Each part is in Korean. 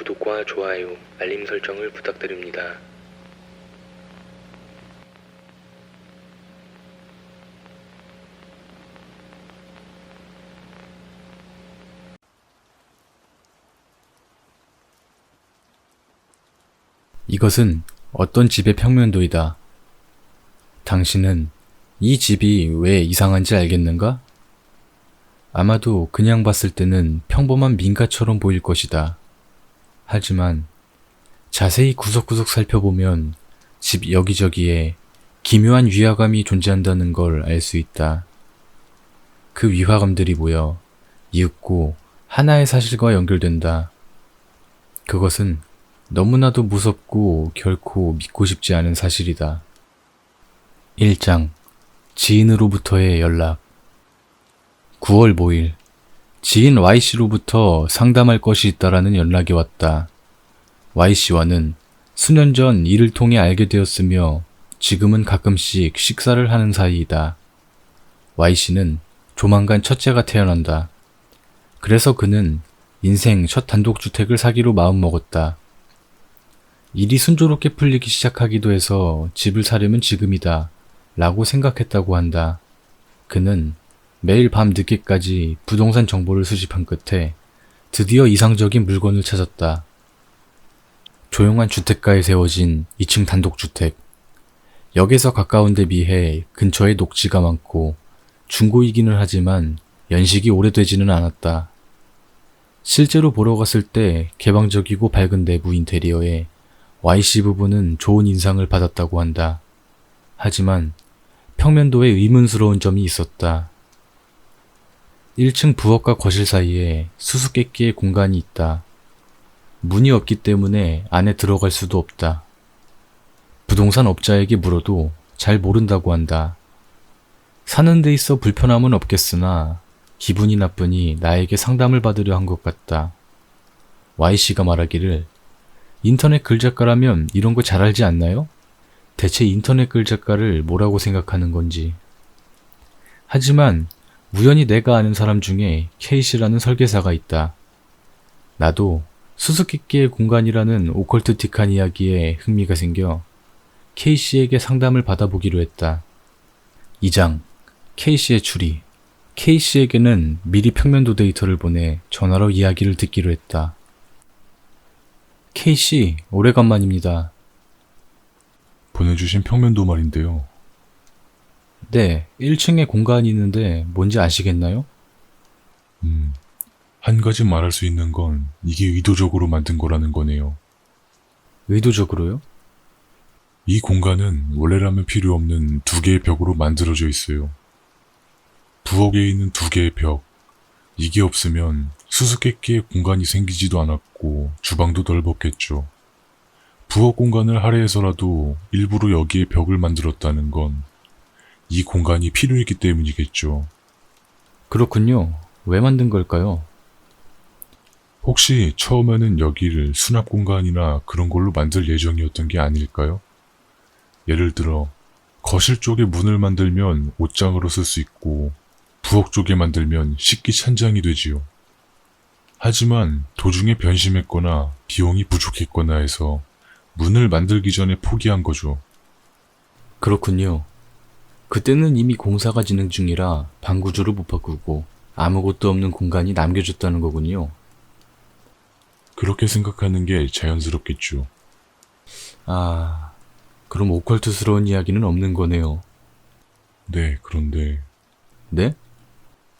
구독과 좋아요, 알림 설정을 부탁드립니다. 이것은 어떤 집의 평면도이다. 당신은 이 집이 왜 이상한지 알겠는가? 아마도 그냥 봤을 때는 평범한 민가처럼 보일 것이다. 하지만 자세히 구석구석 살펴보면 집 여기저기에 기묘한 위화감이 존재한다는 걸 알 수 있다. 그 위화감들이 모여 이윽고 하나의 사실과 연결된다. 그것은 너무나도 무섭고 결코 믿고 싶지 않은 사실이다. 1장 지인으로부터의 연락 9월 5일 지인 Y씨로부터 상담할 것이 있다라는 연락이 왔다. Y씨와는 수년 전 이를 통해 알게 되었으며 지금은 가끔씩 식사를 하는 사이이다. Y씨는 조만간 첫째가 태어난다. 그래서 그는 인생 첫 단독주택을 사기로 마음먹었다. 일이 순조롭게 풀리기 시작하기도 해서 집을 사려면 지금이다. 라고 생각했다고 한다. 그는 매일 밤 늦게까지 부동산 정보를 수집한 끝에 드디어 이상적인 물건을 찾았다. 조용한 주택가에 세워진 2층 단독주택. 역에서 가까운 데 비해 근처에 녹지가 많고 중고이기는 하지만 연식이 오래되지는 않았다. 실제로 보러 갔을 때 개방적이고 밝은 내부 인테리어에 YC 부부는 좋은 인상을 받았다고 한다. 하지만 평면도에 의문스러운 점이 있었다. 1층 부엌과 거실 사이에 수수께끼의 공간이 있다. 문이 없기 때문에 안에 들어갈 수도 없다. 부동산 업자에게 물어도 잘 모른다고 한다. 사는 데 있어 불편함은 없겠으나 기분이 나쁘니 나에게 상담을 받으려 한 것 같다. Y씨가 말하기를 인터넷 글작가라면 이런 거 잘 알지 않나요? 대체 인터넷 글작가를 뭐라고 생각하는 건지. 하지만 우연히 내가 아는 사람 중에 케이시라는 설계사가 있다. 나도 수수께끼의 공간이라는 오컬트틱한 이야기에 흥미가 생겨 케이시에게 상담을 받아보기로 했다. 2장 케이시의 추리 케이시에게는 미리 평면도 데이터를 보내 전화로 이야기를 듣기로 했다. 케이씨, 오래간만입니다. 보내주신 평면도 말인데요. 네, 1층에 공간이 있는데 뭔지 아시겠나요? 음, 한 가지 말할 수 있는 건 이게 의도적으로 만든 거라는 거네요. 의도적으로요? 이 공간은 원래라면 필요 없는 두 개의 벽으로 만들어져 있어요. 부엌에 있는 두 개의 벽. 이게 없으면 수수께끼의 공간이 생기지도 않았고 주방도 넓었겠죠. 부엌 공간을 할애해서라도 일부러 여기에 벽을 만들었다는 건 이 공간이 필요했기 때문이겠죠. 그렇군요. 왜 만든 걸까요? 혹시 처음에는 여기를 수납 공간이나 그런 걸로 만들 예정이었던 게 아닐까요? 예를 들어, 거실 쪽에 문을 만들면 옷장으로 쓸 수 있고, 부엌 쪽에 만들면 식기 찬장이 되지요. 하지만 도중에 변심했거나 비용이 부족했거나 해서 문을 만들기 전에 포기한 거죠. 그렇군요. 그때는 이미 공사가 진행 중이라 방구조를 못 바꾸고 아무것도 없는 공간이 남겨졌다는 거군요. 그렇게 생각하는 게 자연스럽겠죠. 아, 그럼 오컬트스러운 이야기는 없는 거네요. 네, 그런데 네?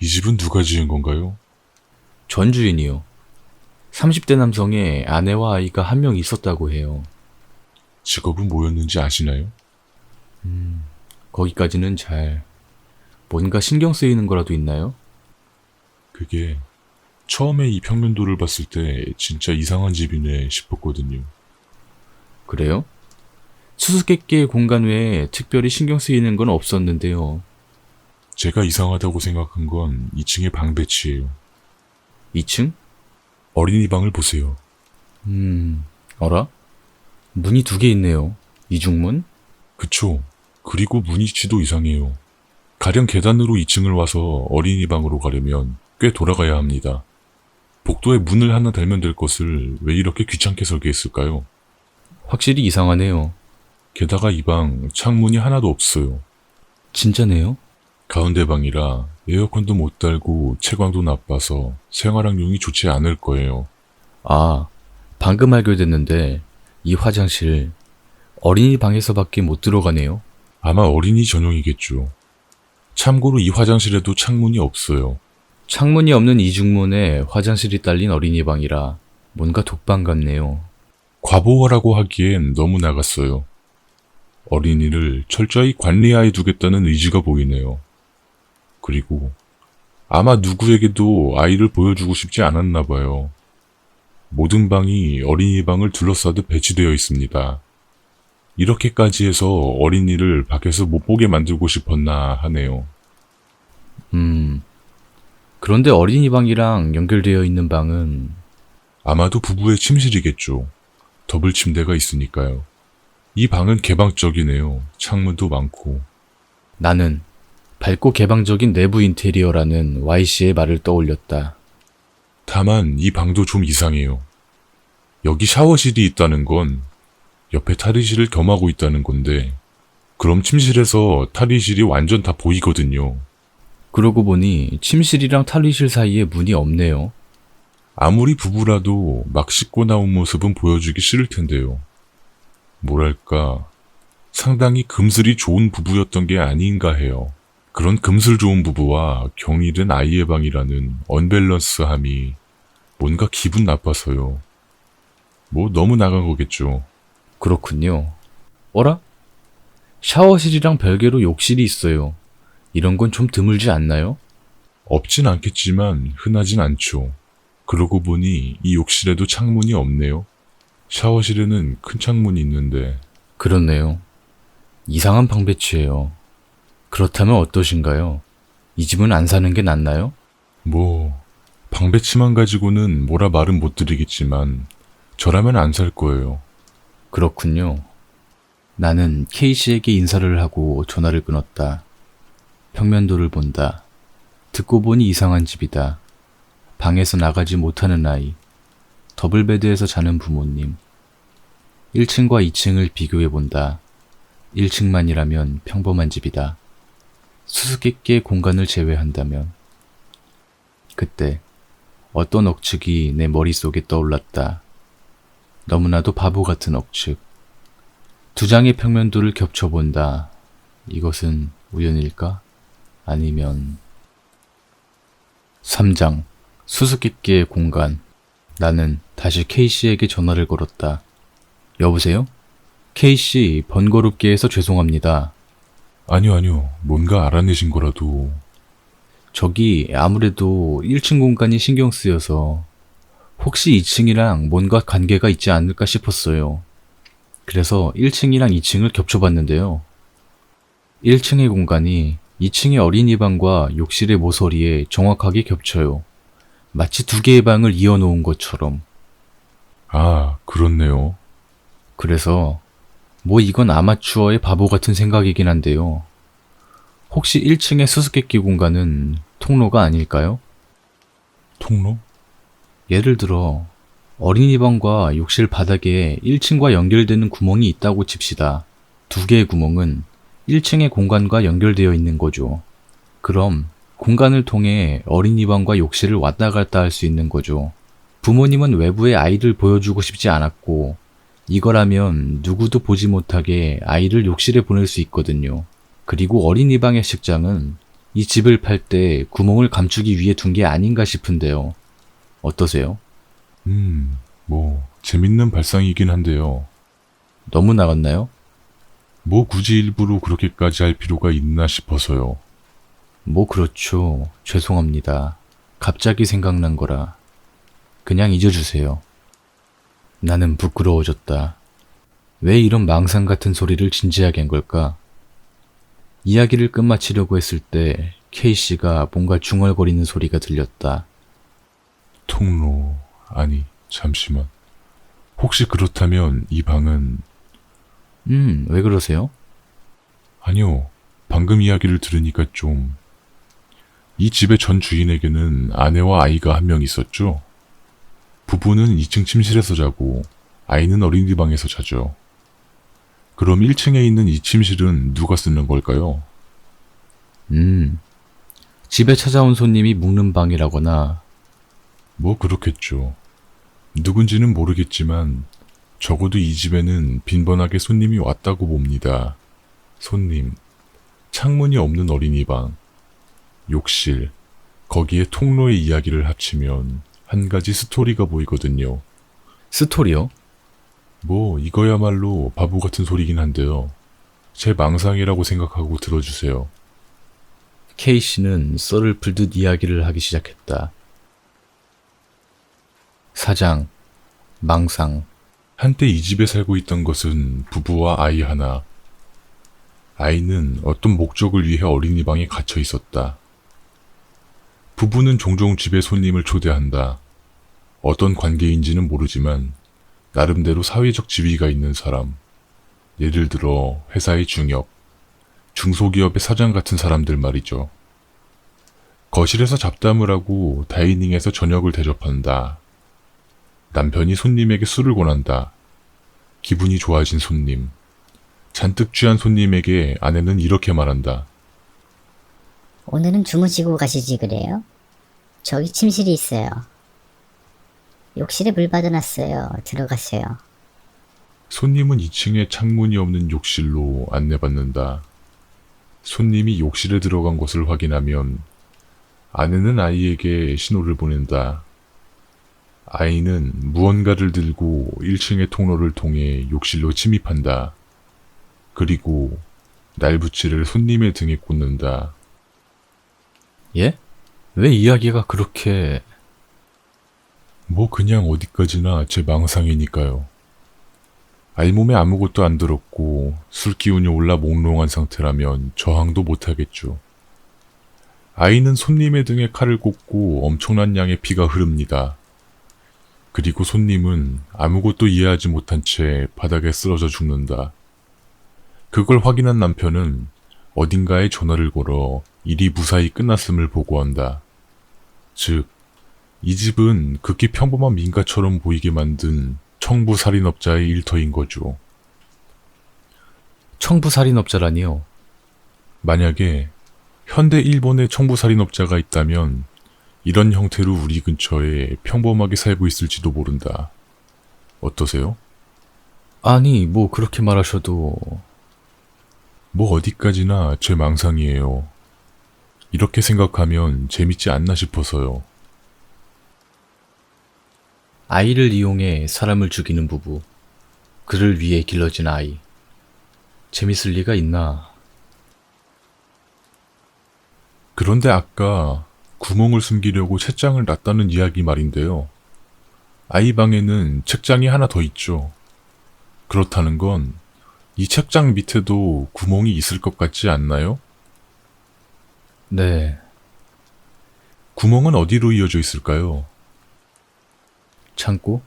이 집은 누가 지은 건가요? 전 주인이요. 30대 남성의 아내와 아이가 한 명 있었다고 해요. 직업은 뭐였는지 아시나요? 거기까지는 잘. 뭔가 신경 쓰이는 거라도 있나요? 그게 처음에 이 평면도를 봤을 때 진짜 이상한 집이네 싶었거든요. 그래요? 수수께끼의 공간 외에 특별히 신경 쓰이는 건 없었는데요. 제가 이상하다고 생각한 건 2층의 방 배치예요. 2층? 어린이 방을 보세요. 음, 어라? 문이 두 개 있네요. 이중문? 그쵸. 그리고 문 위치도 이상해요. 가령 계단으로 2층을 와서 어린이 방으로 가려면 꽤 돌아가야 합니다. 복도에 문을 하나 달면 될 것을 왜 이렇게 귀찮게 설계했을까요? 확실히 이상하네요. 게다가 이 방 창문이 하나도 없어요. 진짜네요? 가운데 방이라 에어컨도 못 달고 채광도 나빠서 생활학용이 좋지 않을 거예요. 아, 방금 알게 됐는데 이 화장실 어린이 방에서밖에 못 들어가네요. 아마 어린이 전용이겠죠. 참고로 이 화장실에도 창문이 없어요. 창문이 없는 이중문에 화장실이 딸린 어린이 방이라 뭔가 독방 같네요. 과보호라고 하기엔 너무 나갔어요. 어린이를 철저히 관리하에 두겠다는 의지가 보이네요. 그리고 아마 누구에게도 아이를 보여주고 싶지 않았나 봐요. 모든 방이 어린이 방을 둘러싸듯 배치되어 있습니다. 이렇게까지 해서 어린이를 밖에서 못 보게 만들고 싶었나 하네요. 음. 그런데 어린이 방이랑 연결되어 있는 방은 아마도 부부의 침실이겠죠. 더블 침대가 있으니까요. 이 방은 개방적이네요. 창문도 많고. 나는 밝고 개방적인 내부 인테리어라는 Y씨의 말을 떠올렸다. 다만 이 방도 좀 이상해요. 여기 샤워실이 있다는 건 옆에 탈의실을 겸하고 있다는 건데 그럼 침실에서 탈의실이 완전 다 보이거든요. 그러고 보니 침실이랑 탈의실 사이에 문이 없네요. 아무리 부부라도 막 씻고 나온 모습은 보여주기 싫을 텐데요. 뭐랄까 상당히 금슬이 좋은 부부였던 게 아닌가 해요. 그런 금슬 좋은 부부와 경일은 아이의 방이라는 언밸런스함이 뭔가 기분 나빠서요. 뭐 너무 나간 거겠죠. 그렇군요. 어라? 샤워실이랑 별개로 욕실이 있어요. 이런 건 좀 드물지 않나요? 없진 않겠지만 흔하진 않죠. 그러고 보니 이 욕실에도 창문이 없네요. 샤워실에는 큰 창문이 있는데 그렇네요. 이상한 방 배치예요. 그렇다면 어떠신가요? 이 집은 안 사는 게 낫나요? 뭐 방배치만 가지고는 뭐라 말은 못 드리겠지만 저라면 안 살 거예요. 그렇군요. 나는 K씨에게 인사를 하고 전화를 끊었다. 평면도를 본다. 듣고 보니 이상한 집이다. 방에서 나가지 못하는 아이. 더블베드에서 자는 부모님. 1층과 2층을 비교해 본다. 1층만이라면 평범한 집이다. 수수께끼의 공간을 제외한다면. 그때 어떤 억측이 내 머릿속에 떠올랐다. 너무나도 바보 같은 억측. 두 장의 평면도를 겹쳐본다. 이것은 우연일까? 아니면 3장 수수께끼의 공간. 나는 다시 K씨에게 전화를 걸었다. 여보세요? K씨 번거롭게 해서 죄송합니다. 아니요, 아니요. 뭔가 알아내신 거라도 저기 아무래도 1층 공간이 신경 쓰여서 혹시 2층이랑 뭔가 관계가 있지 않을까 싶었어요. 그래서 1층이랑 2층을 겹쳐봤는데요. 1층의 공간이 2층의 어린이 방과 욕실의 모서리에 정확하게 겹쳐요. 마치 두 개의 방을 이어놓은 것처럼. 아, 그렇네요. 그래서 뭐 이건 아마추어의 바보 같은 생각이긴 한데요. 혹시 1층의 수수께끼 공간은 통로가 아닐까요? 통로? 예를 들어 어린이 방과 욕실 바닥에 1층과 연결되는 구멍이 있다고 칩시다. 두 개의 구멍은 1층의 공간과 연결되어 있는 거죠. 그럼 공간을 통해 어린이 방과 욕실을 왔다 갔다 할 수 있는 거죠. 부모님은 외부에 아이를 보여주고 싶지 않았고 이거라면 누구도 보지 못하게 아이를 욕실에 보낼 수 있거든요. 그리고 어린이 방의 식장은 이 집을 팔 때 구멍을 감추기 위해 둔 게 아닌가 싶은데요. 어떠세요? 음, 뭐 재밌는 발상이긴 한데요. 너무 나갔나요? 뭐 굳이 일부러 그렇게까지 할 필요가 있나 싶어서요. 뭐 그렇죠. 죄송합니다. 갑자기 생각난 거라. 그냥 잊어주세요. 나는 부끄러워졌다. 왜 이런 망상 같은 소리를 진지하게 한 걸까? 이야기를 끝마치려고 했을 때 K씨가 뭔가 중얼거리는 소리가 들렸다. 통로 아니 잠시만. 혹시 그렇다면 이 방은 음, 왜 그러세요? 아니요. 방금 이야기를 들으니까 좀 이 집의 전 주인에게는 아내와 아이가 한 명 있었죠. 부부는 2층 침실에서 자고 아이는 어린이 방에서 자죠. 그럼 1층에 있는 이 침실은 누가 쓰는 걸까요? 음. 집에 찾아온 손님이 묵는 방이라거나 뭐 그렇겠죠. 누군지는 모르겠지만 적어도 이 집에는 빈번하게 손님이 왔다고 봅니다. 손님, 창문이 없는 어린이방, 욕실, 거기에 통로의 이야기를 합치면 한 가지 스토리가 보이거든요. 스토리요? 뭐 이거야말로 바보 같은 소리긴 한데요. 제 망상이라고 생각하고 들어주세요. K 씨는 썰을 풀듯 이야기를 하기 시작했다. 사장, 망상, 한때 이 집에 살고 있던 것은 부부와 아이 하나. 아이는 어떤 목적을 위해 어린이방에 갇혀 있었다. 부부는 종종 집에 손님을 초대한다. 어떤 관계인지는 모르지만 나름대로 사회적 지위가 있는 사람. 예를 들어 회사의 중역, 중소기업의 사장 같은 사람들 말이죠. 거실에서 잡담을 하고 다이닝에서 저녁을 대접한다. 남편이 손님에게 술을 권한다. 기분이 좋아진 손님. 잔뜩 취한 손님에게 아내는 이렇게 말한다. 오늘은 주무시고 가시지 그래요? 저기 침실이 있어요. 욕실에 물 받아놨어요. 들어가세요. 손님은 2층에 창문이 없는 욕실로 안내받는다. 손님이 욕실에 들어간 것을 확인하면 아내는 아이에게 신호를 보낸다. 아이는 무언가를 들고 1층의 통로를 통해 욕실로 침입한다. 그리고 날붙이를 손님의 등에 꽂는다. 예? 왜 이야기가 그렇게 뭐 그냥 어디까지나 제 망상이니까요. 알몸에 아무것도 안 들었고 술 기운이 올라 몽롱한 상태라면 저항도 못하겠죠. 아이는 손님의 등에 칼을 꽂고 엄청난 양의 피가 흐릅니다. 그리고 손님은 아무것도 이해하지 못한 채 바닥에 쓰러져 죽는다. 그걸 확인한 남편은 어딘가에 전화를 걸어 일이 무사히 끝났음을 보고한다. 즉, 이 집은 극히 평범한 민가처럼 보이게 만든 청부 살인업자의 일터인 거죠. 청부살인업자라니요? 만약에 현대 일본의 청부 살인업자가 있다면 이런 형태로 우리 근처에 평범하게 살고 있을지도 모른다. 어떠세요? 아니, 뭐 그렇게 말하셔도 뭐 어디까지나 제 망상이에요. 이렇게 생각하면 재밌지 않나 싶어서요. 아이를 이용해 사람을 죽이는 부부. 그를 위해 길러진 아이. 재밌을 리가 있나? 그런데 아까 구멍을 숨기려고 책장을 놨다는 이야기 말인데요. 아이 방에는 책장이 하나 더 있죠. 그렇다는 건 이 책장 밑에도 구멍이 있을 것 같지 않나요? 네, 구멍은 어디로 이어져 있을까요? 창고?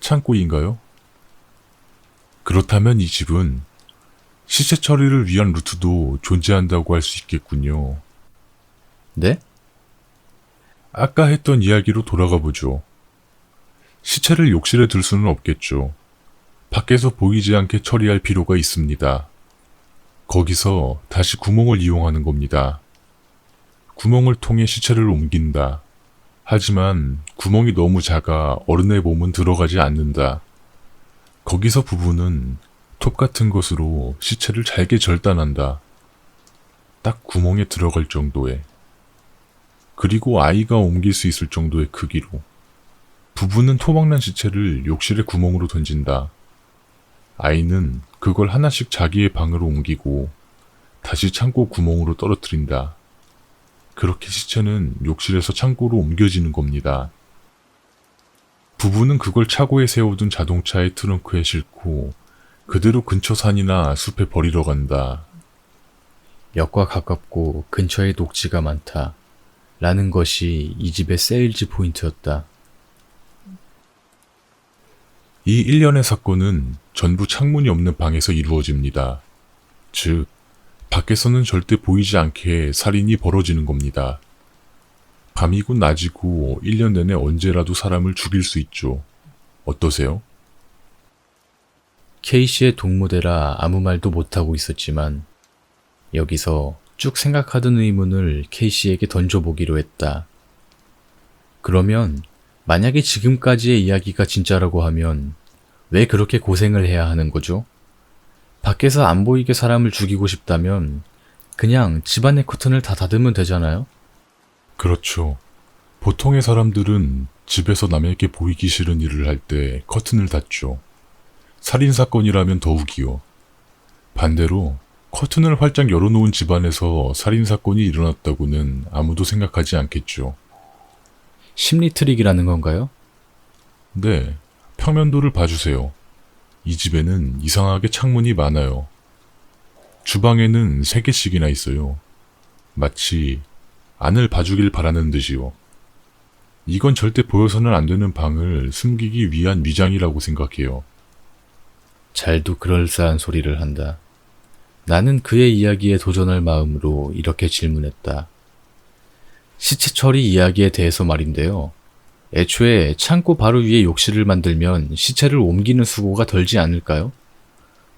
창고인가요? 그렇다면 이 집은 시체 처리를 위한 루트도 존재한다고 할 수 있겠군요. 네? 아까 했던 이야기로 돌아가 보죠. 시체를 욕실에 둘 수는 없겠죠. 밖에서 보이지 않게 처리할 필요가 있습니다. 거기서 다시 구멍을 이용하는 겁니다. 구멍을 통해 시체를 옮긴다. 하지만 구멍이 너무 작아 어른의 몸은 들어가지 않는다. 거기서 부부는 톱 같은 것으로 시체를 잘게 절단한다. 딱 구멍에 들어갈 정도에. 그리고 아이가 옮길 수 있을 정도의 크기로. 부부는 토막난 시체를 욕실의 구멍으로 던진다. 아이는 그걸 하나씩 자기의 방으로 옮기고 다시 창고 구멍으로 떨어뜨린다. 그렇게 시체는 욕실에서 창고로 옮겨지는 겁니다. 부부는 그걸 차고에 세워둔 자동차의 트렁크에 싣고 그대로 근처 산이나 숲에 버리러 간다. 역과 가깝고 근처에 녹지가 많다. 라는 것이 이 집의 세일즈 포인트였다. 이 일련의 사건은 전부 창문이 없는 방에서 이루어집니다. 즉, 밖에서는 절대 보이지 않게 살인이 벌어지는 겁니다. 밤이고 낮이고 1년 내내 언제라도 사람을 죽일 수 있죠. 어떠세요? K씨의 동무대라 아무 말도 못하고 있었지만 여기서 쭉 생각하던 의문을 K씨에게 던져보기로 했다. 그러면 만약에 지금까지의 이야기가 진짜라고 하면 왜 그렇게 고생을 해야 하는 거죠? 밖에서 안 보이게 사람을 죽이고 싶다면 그냥 집안의 커튼을 다 닫으면 되잖아요? 그렇죠. 보통의 사람들은 집에서 남에게 보이기 싫은 일을 할 때 커튼을 닫죠. 살인사건이라면 더욱이요. 반대로 커튼을 활짝 열어놓은 집안에서 살인사건이 일어났다고는 아무도 생각하지 않겠죠. 심리 트릭이라는 건가요? 네, 평면도를 봐주세요. 이 집에는 이상하게 창문이 많아요. 주방에는 세 개씩이나 있어요. 마치 안을 봐주길 바라는 듯이요. 이건 절대 보여서는 안 되는 방을 숨기기 위한 위장이라고 생각해요. 잘도 그럴싸한 소리를 한다. 나는 그의 이야기에 도전할 마음으로 이렇게 질문했다. 시체 처리 이야기에 대해서 말인데요. 애초에 창고 바로 위에 욕실을 만들면 시체를 옮기는 수고가 덜지 않을까요?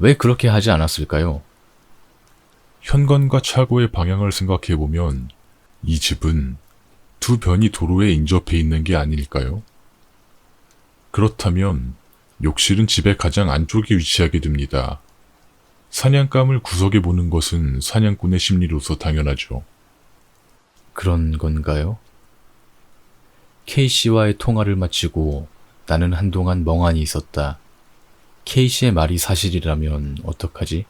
왜 그렇게 하지 않았을까요? 현관과 차고의 방향을 생각해보면 이 집은 두 변이 도로에 인접해 있는 게 아닐까요? 그렇다면 욕실은 집의 가장 안쪽에 위치하게 됩니다. 사냥감을 구석에 보는 것은 사냥꾼의 심리로서 당연하죠. 그런 건가요? K씨와의 통화를 마치고 나는 한동안 멍하니 있었다. K씨의 말이 사실이라면 어떡하지?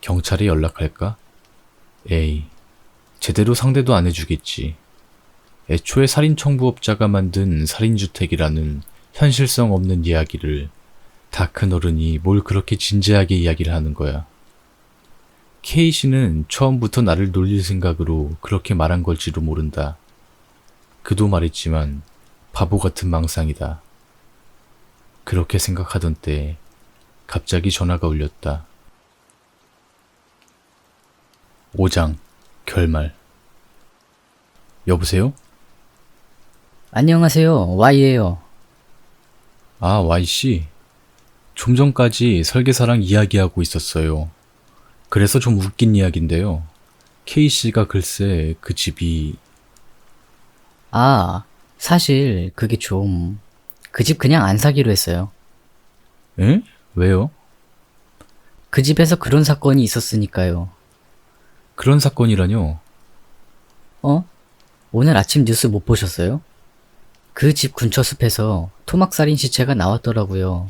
경찰에 연락할까? 에이, 제대로 상대도 안 해주겠지. 애초에 살인청부업자가 만든 살인주택이라는 현실성 없는 이야기를 다 큰 어른이 뭘 그렇게 진지하게 이야기를 하는 거야. K씨는 처음부터 나를 놀릴 생각으로 그렇게 말한 걸지도 모른다. 그도 말했지만 바보 같은 망상이다. 그렇게 생각하던 때 갑자기 전화가 울렸다. 5장 결말 여보세요? 안녕하세요. Y예요. 아, Y씨. 좀 전까지 설계사랑 이야기하고 있었어요. 그래서 좀 웃긴 이야기인데요. K씨가 글쎄 그 집이 아, 사실 그게 좀... 그 집 그냥 안 사기로 했어요. 에? 왜요? 그 집에서 그런 사건이 있었으니까요. 그런 사건이라뇨? 어? 오늘 아침 뉴스 못 보셨어요? 그 집 근처 숲에서 토막살인 시체가 나왔더라고요.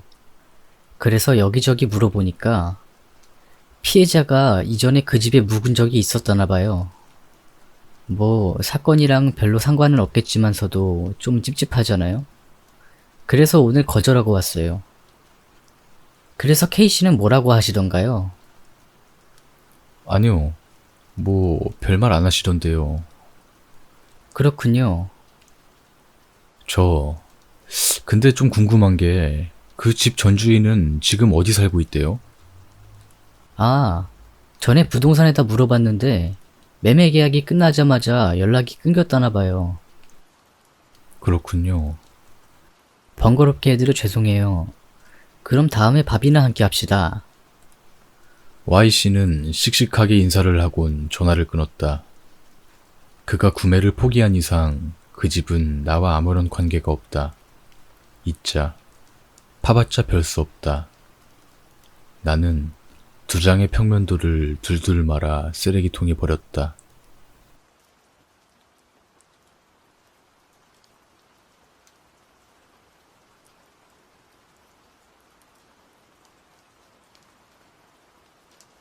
그래서 여기저기 물어보니까 피해자가 이전에 그 집에 묵은 적이 있었다나 봐요. 뭐 사건이랑 별로 상관은 없겠지만서도 좀 찝찝하잖아요. 그래서 오늘 거절하고 왔어요. 그래서 K씨는 뭐라고 하시던가요? 아니요. 뭐 별말 안 하시던데요. 그렇군요. 저 근데 좀 궁금한 게 그 집 전주인은 지금 어디 살고 있대요? 아, 전에 부동산에다 물어봤는데 매매 계약이 끝나자마자 연락이 끊겼다나 봐요. 그렇군요. 번거롭게 해드려 죄송해요. 그럼 다음에 밥이나 함께 합시다. Y씨는 씩씩하게 인사를 하곤 전화를 끊었다. 그가 구매를 포기한 이상 그 집은 나와 아무런 관계가 없다. 있자. 파봤자 별 수 없다. 나는 두 장의 평면도를 둘둘 말아 쓰레기통에 버렸다.